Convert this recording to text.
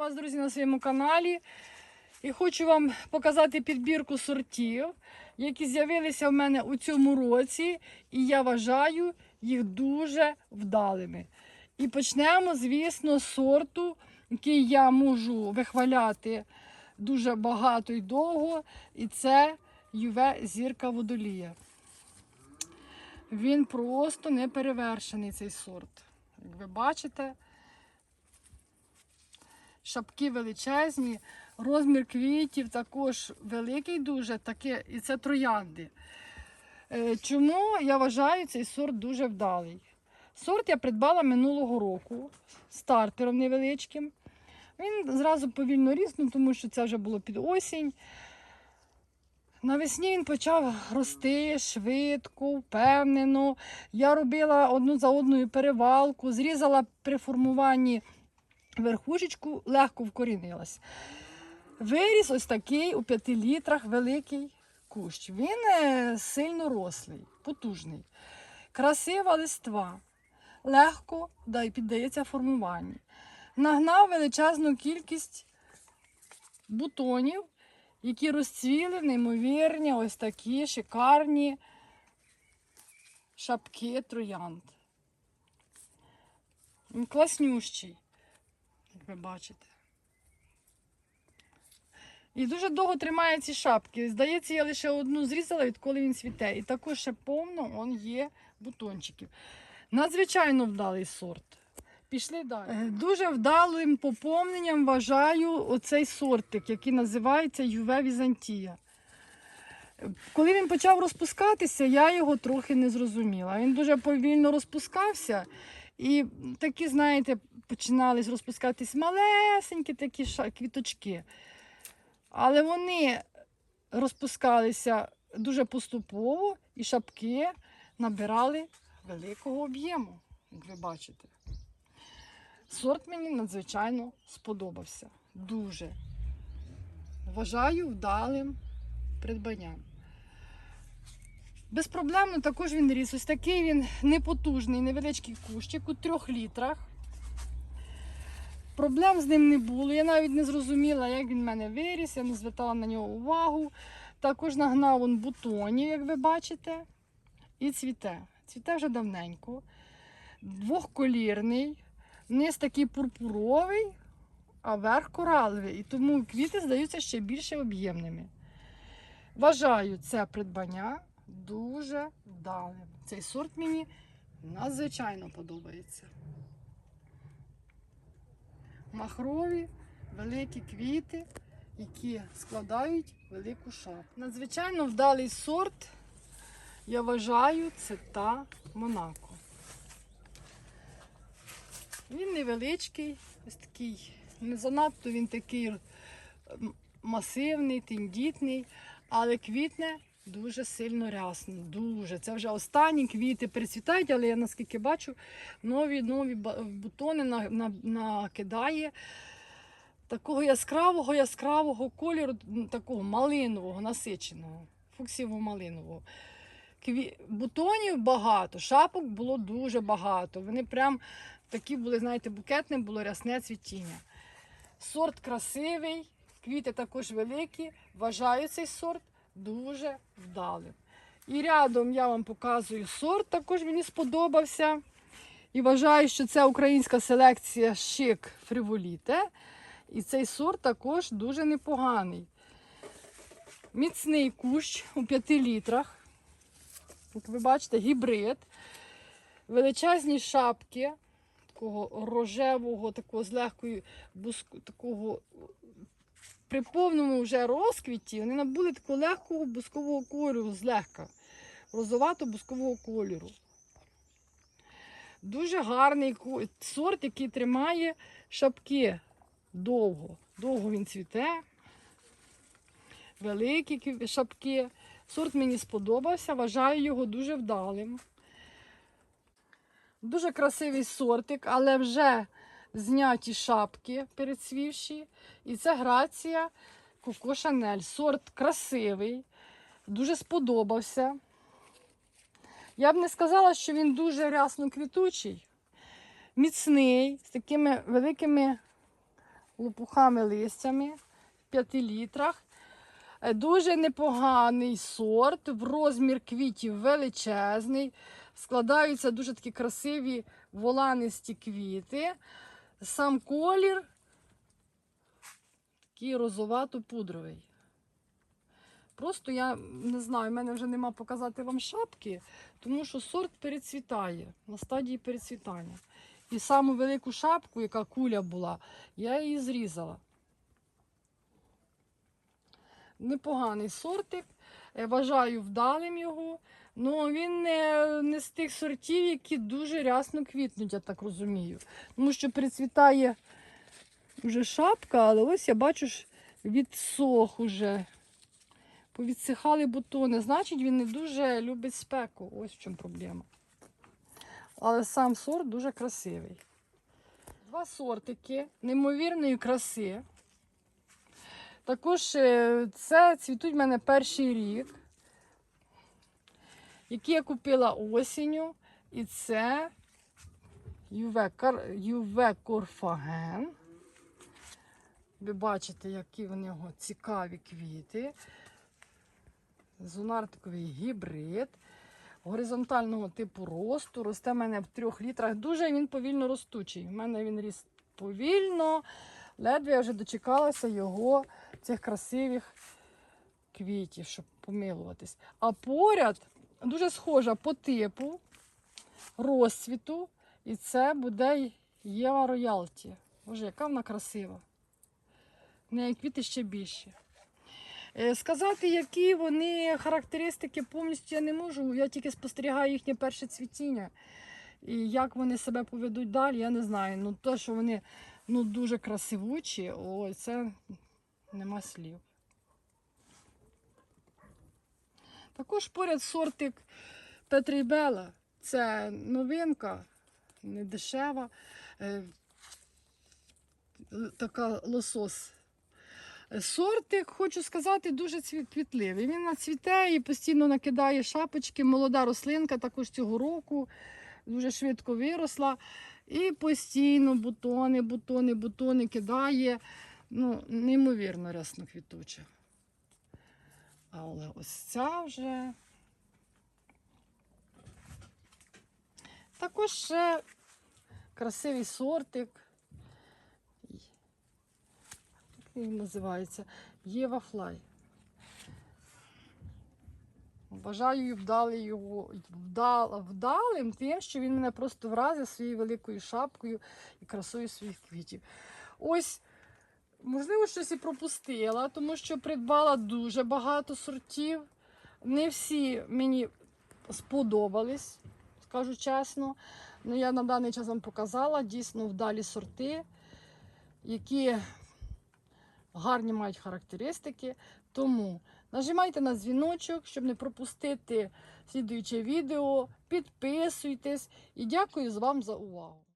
вас, друзі, на своєму каналі. І хочу вам показати підбірку сортів, які з'явилися в мене у цьому році. І я вважаю їх дуже вдалими. І почнемо, звісно, з сорту, який я можу вихваляти дуже багато і довго. І це Юве зірка водолія. Він просто не перевершений цей сорт. Як ви бачите, шапки величезні, розмір квітів також великий дуже, таке, і це троянди. Е, Чому я вважаю цей сорт дуже вдалий? Сорт я придбала минулого року стартером невеличким. Він зразу повільно ріс, ну, тому що це вже було під осінь. Навесні він почав рости швидко, впевнено. Я робила одну за одною перевалку, зрізала при формуванні верхушечку, легко вкорінилась. Виріс ось такий у 5 літрах великий кущ. Він е, сильно рослий, потужний, красива листва, легко да, піддається формуванню. Нагнав величезну кількість бутонів, які розцвіли неймовірні, ось такі шикарні шапки троянд. Класнющий, ви бачите. І дуже довго тримає ці шапки. Здається, я лише одну зрізала, відколи він цвіте. І також ще повно он є бутончиків. Надзвичайно вдалий сорт. Пішли далі. Е, Дуже вдалим поповненням вважаю оцей сортик, який називається Юве Візантія. Коли він почав розпускатися, я його трохи не зрозуміла. Він дуже повільно розпускався. І такі, знаєте, починались розпускатись малесенькі такі квіточки. Але вони розпускалися дуже поступово і шапки набирали великого об'єму, як ви бачите. Сорт мені надзвичайно сподобався. Дуже. Вважаю вдалим придбанням. Безпроблемно також він ріс. Ось такий він непотужний, невеличкий кущик у трьох літрах. Проблем з ним не було. Я навіть не зрозуміла, як він в мене виріс, я не звертала на нього увагу. Також нагнав он бутонів, як ви бачите, і цвіте. Цвіте вже давненько. Двохколірний, низ такий пурпуровий, а верх кораловий. І тому квіти здаються ще більше об'ємними. Вважаю це придбання дуже вдалим. Цей сорт мені надзвичайно подобається. Махрові, великі квіти, які складають велику шапку. Надзвичайно вдалий сорт, я вважаю, це та Монако. Він невеличкий, ось такий, не занадто він такий масивний, тендітний, але квітне дуже сильно рясно. Дуже. Це вже останні квіти перецвітають, але я наскільки бачу, нові нові бутони на, на, накидає. Такого яскравого, яскравого кольору, такого малинового, насиченого, фуксіво-малинового. Кві... Бутонів багато, шапок було дуже багато. Вони прям такі були, знаєте, букетне було рясне цвітіння. Сорт красивий, квіти також великі. Вважаю цей сорт дуже вдалим. І рядом я вам показую сорт, також мені сподобався. І вважаю, що це українська селекція шик фриволіте. І цей сорт також дуже непоганий. Міцний кущ у 5 літрах. Як ви бачите, гібрид. Величезні шапки такого рожевого, такого з легкою такого при повному вже розквіті вони набули такого легкого бускового кольору, злегка, розовато-бускового кольору. Дуже гарний сорт, який тримає шапки довго. Довго він цвіте. Великі шапки. Сорт мені сподобався, вважаю його дуже вдалим. Дуже красивий сортик, але вже зняті шапки перецвівші. І це грація Коко Шанель. Сорт красивий, дуже сподобався. Я б не сказала, що він дуже рясно квітучий, міцний, з такими великими лопухами листями в 5 літрах. Е, Дуже непоганий сорт, в розмір квітів величезний. Складаються дуже такі красиві воланисті квіти. Сам колір такий розовато-пудровий. Просто я не знаю, в мене вже нема показати вам шапки, тому що сорт перецвітає на стадії перецвітання. І саму велику шапку, яка куля була, я її зрізала. Непоганий сортик. Вважаю вдалим його. Ну він не, не з тих сортів, які дуже рясно квітнуть, я так розумію. Тому що перецвітає вже шапка, але ось я бачу, ж відсох уже. Повідсихали бутони. Значить, він не дуже любить спеку. Ось в чому проблема. Але сам сорт дуже красивий. Два сортики неймовірної краси. Також е, це цвітуть в мене перший рік, які я купила осінню. І це Юве. Корфаген. Ви бачите, які в нього цікаві квіти. Зонартиковий гібрид горизонтального типу росту. Росте в мене в трьох літрах. Дуже він повільно ростучий. У мене він ріс повільно. Ледве я вже дочекалася його цих красивих квітів, щоб помилуватись. А поряд дуже схожа по типу розцвіту. І це буде Єва Роялті. Боже, яка вона красива. В неї квіти ще більші. Е, Сказати, які вони характеристики повністю я не можу. Я тільки спостерігаю їхнє перше цвітіння. І як вони себе поведуть далі, я не знаю. Ну, те, що вони ну, дуже красивучі, ой, це нема слів. Також поряд сортик Петрійбела. Це новинка, не дешева. е, Така лосос. Сортик, хочу сказати, дуже квітливий. Він нацвіте і постійно накидає шапочки. Молода рослинка також цього року дуже швидко виросла. І постійно бутони, бутони, бутони кидає. Ну, неймовірно рясно квітуча. Але ось ця вже. Також ще красивий сортик. Як він називається? Єва Флай. Бажаю вдали його вдал, вдалим тим, що він мене просто вразив своєю великою шапкою і красою своїх квітів. Ось, можливо, щось і пропустила, тому що придбала дуже багато сортів. Не всі мені сподобались, скажу чесно. Ну, я на даний час вам показала дійсно вдалі сорти, які гарні мають характеристики. Тому нажимайте на дзвіночок, щоб не пропустити слідуюче відео. Підписуйтесь і дякую вам за увагу.